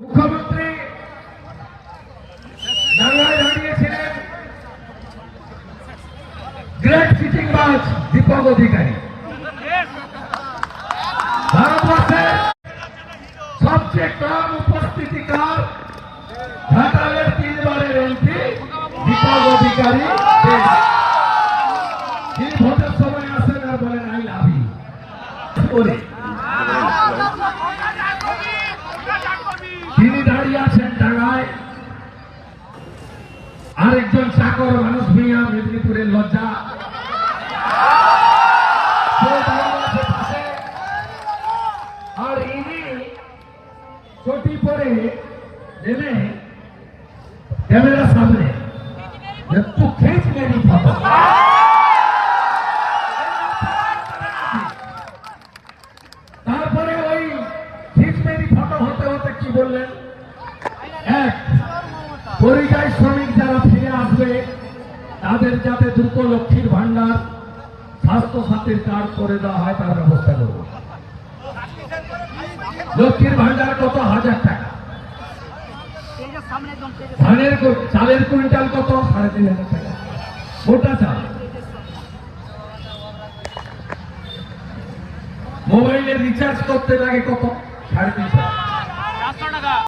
মুখ্যমন্ত্রী দাঁড়িয়েছিলেন great sitting বাস দীপক অধিকারী। ভারতবর্ষের সবচেয়ে কম উপস্থিতিকার ঘাটালের তিনবারের এমপি দীপক অধিকারী। তিনি ভোটের সময় আসেন আর বলেন আই লাভ ইউ আরেকজন চাকর মানুষ মিয়া মেদিনীপুরের লজ্জা। আর ইনি চটি পরে নেমে ক্যামেরার সামনে। একটু খেঁচ মেরি ফটো। তারপরে ওই খিচমেরি ফটো হতে হতে কি বললেন? এক পরিযায়ী শ্রমিক যারা ফিরে আসবে, তাদের যাতে দ্রুত লক্ষ্মীর ভান্ডার স্বাস্থ্য সাথীর কার্ড করে দেওয়া হয়, তার ব্যবস্থা করব। লক্ষ্মীর ভান্ডার কত? হাজার টাকা। ধানের চালের কুইন্টাল কত? সাড়ে তিন হাজার টাকা। মোটা চাল। মোবাইলে রিচার্জ করতে লাগে কত? সাড়ে তিনশো। টাকা।